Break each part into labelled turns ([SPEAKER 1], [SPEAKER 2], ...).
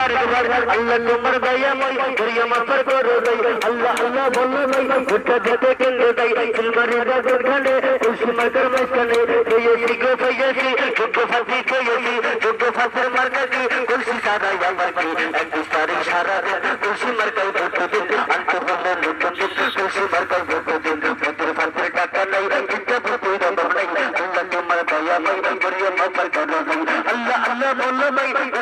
[SPEAKER 1] আল্লাহ তোমার দয়াময় করিয়া মাফার করো দই আল্লাহ আল্লাহ বলো দই ভুট্টা দিতে কেন্দ্র দই বলো দই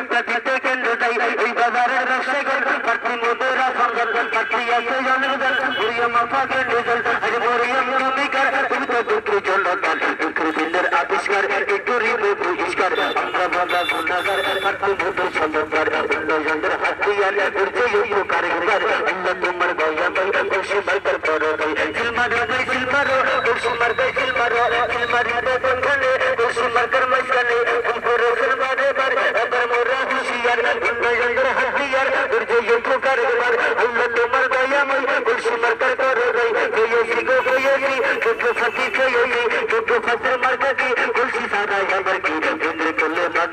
[SPEAKER 1] ಸೆಗಂಟು ಪಟ್ಟಿ ಮುದುರ ಸಂಗತ ಪಟ್ಟಿಯ ಸಂಗತ ಗುರಿಯ ಮಫಾಗೆ ನಿಜಲ್ ಹರಿಬೋರಿಯ ಮುನಿಕರ ಉಗಿತ ದುಕ್ರಿ ಜೊಂಡಕರ್ ದುಕ್ರಿ ಬಿಂದರ್ ಆವಿಷ್ಕಾರ ಇಟುರಿ ಬೇಕು ಇಷ್ಕರ್ ಅಂಗಭಂಗ ಗುಣಗರ್ ಪಟ್ಟಿ ಮುದು ಸಂದರ್ಭ ಉಂಡ ಜಂದ್ರ ಹತ್ತಿಯಲ್ಲ ಗುರ್ಜೆ ಯೋಗು ಕಾರ್ಯಗರ್ ಇಂದ ತುಂಬರ್ ಗೋಯ ಬೈ ಖುಷಿ ಬಲ್ಕರ್ ಪರೋ ಬೈ ಸಿಲ್ಮರೋ ಬೈ ಸಿಲ್ಮರೋ ಖುಷಿ ಮರ್ ಬೈ ಸಿಲ್ಮರೋ ಸಿಲ್ಮರಿ ಬೈ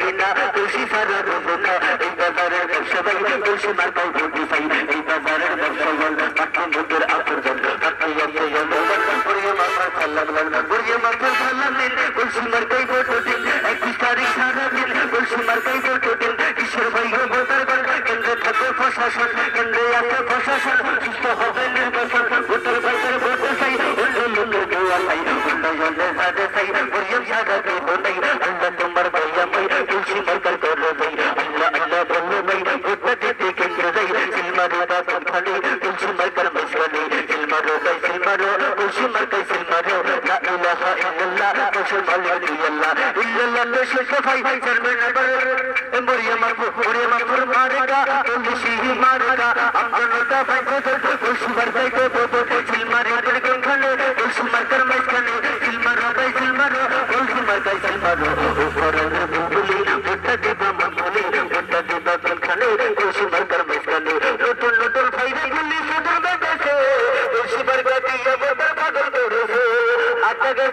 [SPEAKER 1] মাদিনা খুশি সারা রবনা এই বাজারের ব্যবসা ভাই খুশি মার্কায় ভোটি পাই এই বাজারের পাঠ্য ভোটের আবর্জন পাঠ্য আছে জনগণ বুড়িয়ে মাথার ফাল্লাম বুড়িয়ে মাথার ফাল্লাম দিন খুশি মার্কায় ভোট দিন একত্রিশ তারিখ সারা দিন খুশি মার্কায় ভোট দিন ঈশ্বর ভাই গো ভোটার গণ কেন্দ্রে থাকে প্রশাসন, কেন্দ্রে আছে প্রশাসন। সুস্থ হবে নির্বাচন, ভোটার ভাইদের ভোট চাই। অন্য লোকের দোয়া চাই, অন্য জনের সাথে চাই। বুড়িয়ে সারা দেব নাই আল্লাহ তোমার ভাইয়া ভাই তুলসী মার্কার করো ভাই আল্লাহ আল্লাহ বলল ভাই ভোটটা দিতে কেন্দ্র যাই সিলমারো তা সন্ধানে তুলসী মার্কার মিশ্রণে সিলমারো তাই সিলমারো তুলসী মার্কাই সিলমারো লা ইলাহা মালিক ইল্লাল্লাহ ইল্লাল্লাহ রসুল সফাই চলবে না মরিয়া মারফু মরিয়া মারফুর মারেগা তুলসী মারেগা আমজনতা ভাই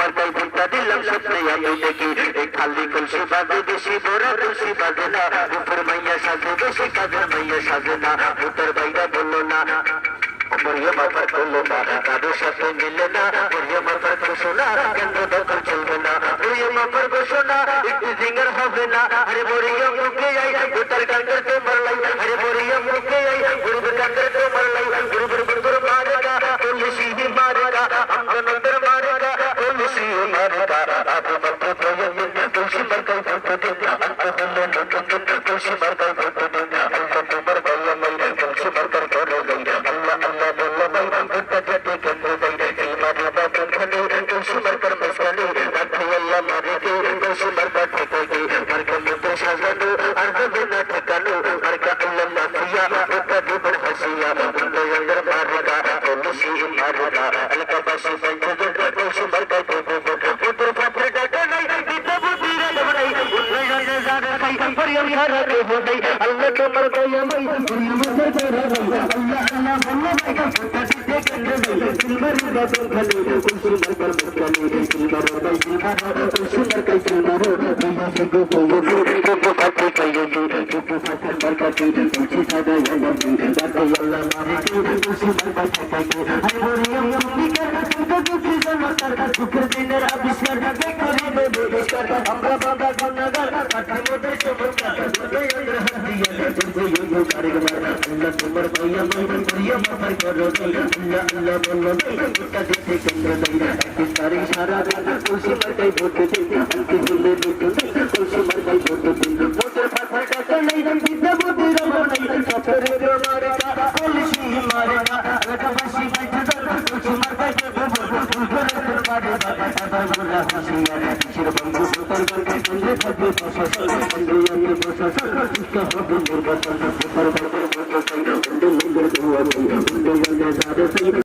[SPEAKER 1] মার্কাই ভোটটা দিলাম স্বপ্নে আমি দেখি এ খালি তুলসী বাজে বেশি বড় তুলসী বাজে না উপর মাইয়া সাজে বেশি মাইয়া সাজে না ভোটার বাইরা বলল না। মরিয়া মাথার করল না কারোর সাথে মিলে না। মরিয়া মাথার ঘোষণা কেন্দ্র দখল চলবে না। মরিয়া মাথার ঘোষণা একটু জিঙ্গার হবে না। আরে মরিয়া মুখে আই ভোটার কান্ডের তো মারলাই আরে মরিয়া মুখে আই, গুরুবের কান্ডের তো মারলাই গুরুবের গুরুবের মারেগা তুলসী মারেগা আমজনদের মারেগা তুলসী মারেগা আবু বকর প্রয়োজন তুলসী মার্কাই ভোট দিন আন্ত হলো নতুন দিন তুলসী মার্কাই ভোট দিন আল্লাহ তোমার বল্লমাই তুলসী মার্কার করো গাই আল্লাহ আল্লাহ বল্লমাই ভোটটা যেতে কেন্দ্র গাই এই মারিবা কোনখানে তুলসী মার্কার মেসখানে রাখি আল্লাহ মারিকে তুলসী মার্কার ঠেকাই মার্কা মধ্যে সাজানো আর হবে না ঠেকানো মার্কা আল্লাহ মাফিয়া ওটা দেবের হাসিয়া উন্নয়নের মারেগা তুলসী মারেগা এলাকা পাশে পঞ্চজন তুলসী মার্কায় দেবো ভোটের পাত্রে টাকা নাই দিতে বুঝিয়ে দেবো নাই উন্নয়নের জায়গা পাই পরিয়ম সারা দেবো নাই আল্লাহ তোমার দয়া মাই পরিয়ম সারা দেবো আল্লাহ আল্লাহ আল্লাহ মাইকা ভোটটা দিতে কেন্দ্র নাই সিলমারি বাদল খালি কুলসুল মার্কার মার্কালি সিলমার বাই সিলমার কুলসুল মার্কাই সিলমার দুইয়া সঙ্গে পয়জি দুটো পাত্রে পয়জি দুটো পাত্রে মার্কাটি তুলসী সাদা ইয়ালাজি দাদা আল্লাহ মারিকি তুলসী মার্কাই থাকাইকে আরে পরিয়ম তুমি কর তুমি নেই মার্কা কলসি মার্কা এলাকাবাসী বাইতে দর খুশি মার্কাই ভোট ভোট করে তোর বাড়ি বাবা এবার বলা হুঁশিয়ার কিসের বন্ধু তোর গর্বে কেন্দ্রে থাকবে প্রশাসন কেন্দ্রীয় প্রশাসন সুস্থ হবে নির্বাচন উপর